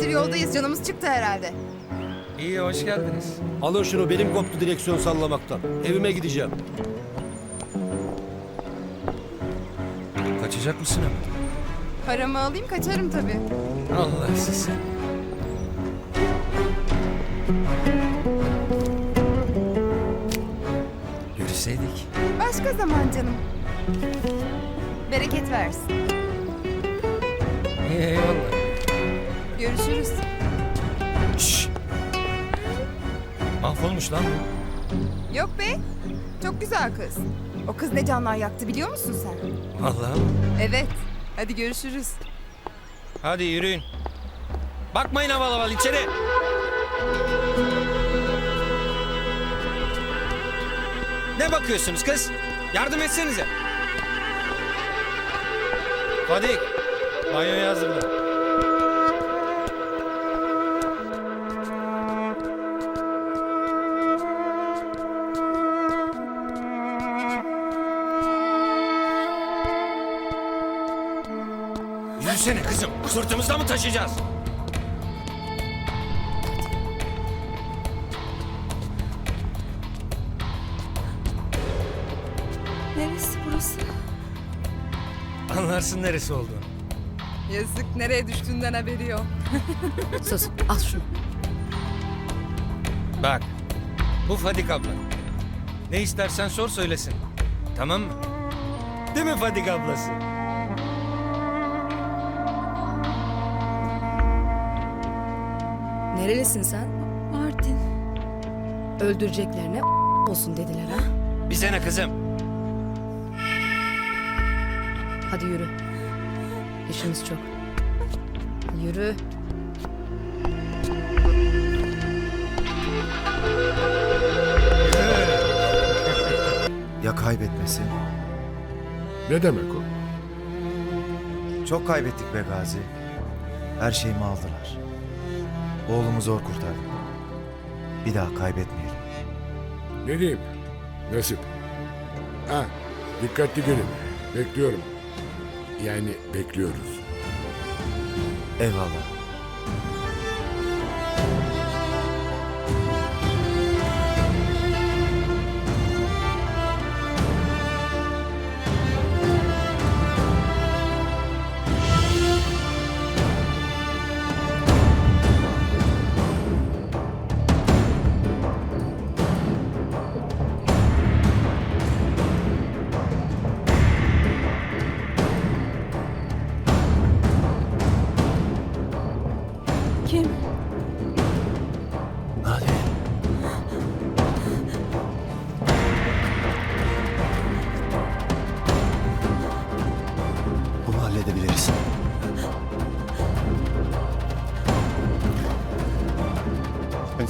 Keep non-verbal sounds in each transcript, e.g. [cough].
yoldayız. Canımız çıktı herhalde. İyi hoş geldiniz. Alın şunu benim koptu direksiyon sallamaktan. Evime gideceğim. Kaçacak mısın ama? Paramı alayım kaçarım tabii. Allah sizi. Yürüseydik. Başka zaman canım. Bereket versin. İyi eyvallah. Görüşürüz. Şşş. Mahvolmuş lan bu. Yok be. Çok güzel kız. O kız ne canlar yaktı biliyor musun sen? Vallahi. Evet. Hadi görüşürüz. Hadi yürüyün. Bakmayın havalı havalı içeri. Ne bakıyorsunuz kız? Yardım etsenize. Fadik, banyoyu hazırla. Yürüsene kızım. Sırtımızda mı taşıyacağız? Neresi burası? Anlarsın neresi olduğunu. Yazık nereye düştüğünden haberi yok. [laughs] Sus al şunu. Bak, bu Fadik abla. Ne istersen sor söylesin. Tamam mı? Değil mi Fadik ablası? Nerelisin sen? Martin. Öldüreceklerine olsun dediler ha. Bize ne kızım? Hadi yürü. İşimiz çok. Yürü. Ya kaybetmesi? Ne demek o? Çok kaybettik be Gazi. Her şeyimi aldılar. Oğlumu zor kurtardım. Bir daha kaybetmeyelim. Ne diyeyim? Nasip. Ha, dikkatli gelin. Bekliyorum. Yani bekliyoruz. Eyvallah.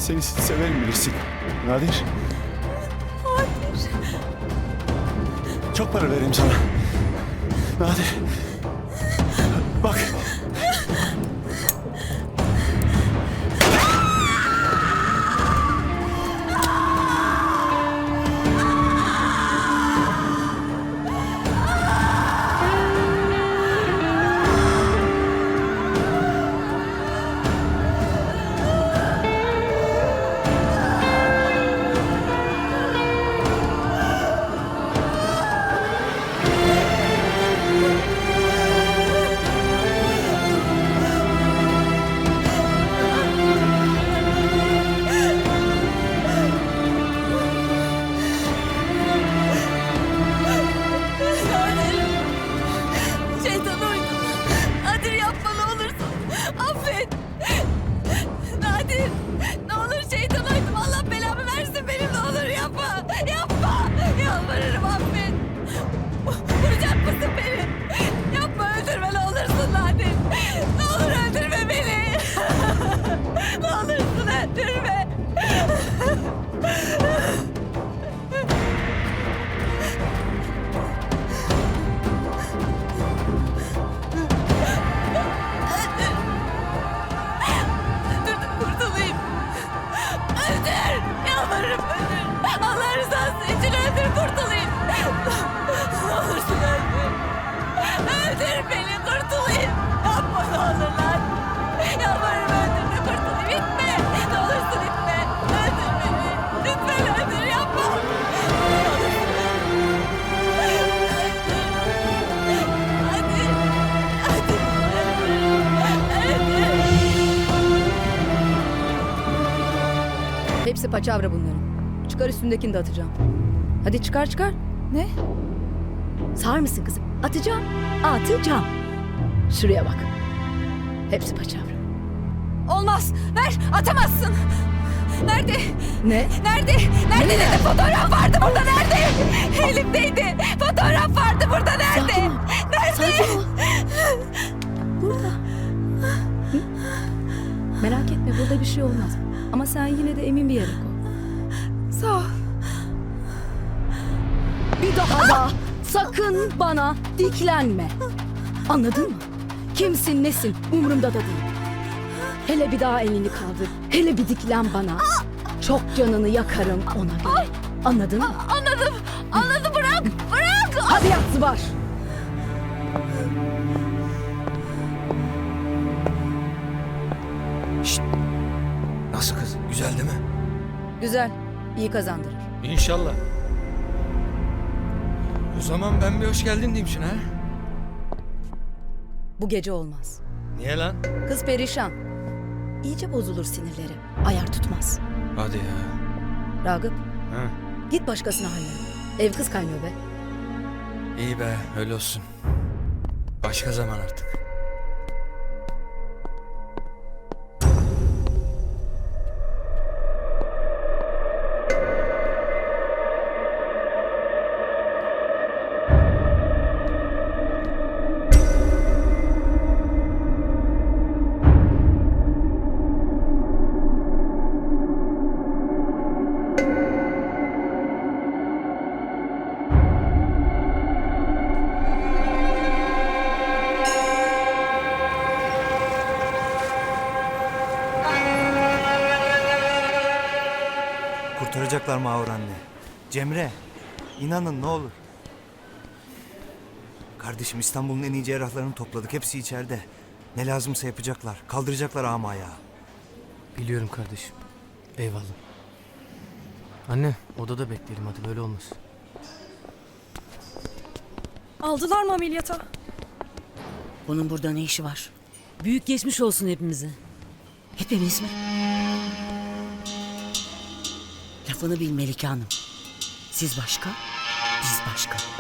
Seni severim bilirsin. Nadir. Nadir. Çok para vereyim sana. Nadir. Bak. Paçavra bunların. Çıkar üstündekini de atacağım. Hadi çıkar çıkar. Ne? Sağır mısın kızım? Atacağım. Atacağım. Şuraya bak. Hepsi paçavra. Olmaz. Ver. Atamazsın. Nerede? Ne? Nerede? Nerede dedi? Fotoğraf vardı burada. Nerede? Elimdeydi. Fotoğraf vardı burada. Nerede? Sakin ol. Sakin ol. [laughs] Burada. Hı? Merak etme burada bir şey olmaz. Ama sen yine de emin bir yere koy. Sağ ol. Bir daha da sakın bana diklenme. Anladın mı? Kimsin nesin umurumda da değil. Hele bir daha elini kaldır. Hele bir diklen bana. Çok canını yakarım ona göre. Anladın mı? Anladım. Anladım. Bırak. Bırak. Hadi yat zıbar. Nasıl kız? Güzel değil mi? Güzel. iyi kazandırır. İnşallah. O zaman ben bir hoş geldin diyeyim şuna. ha? Bu gece olmaz. Niye lan? Kız perişan. İyice bozulur sinirleri. Ayar tutmaz. Hadi ya. Ragıp Ha. git başkasına hallet. Ev kız kaynıyor be. İyi be öyle olsun. Başka zaman artık. Kurtaracaklar Mahur anne. Cemre, inanın ne olur. Kardeşim İstanbul'un en iyi cerrahlarını topladık. Hepsi içeride. Ne lazımsa yapacaklar. Kaldıracaklar ağam ayağı. Biliyorum kardeşim. Eyvallah. Anne odada bekleyelim hadi böyle olmaz. Aldılar mı ameliyata? Bunun burada ne işi var? Büyük geçmiş olsun hepimize. Hepimiz mi? Lafını bil Melike Hanım. Siz başka, biz başka.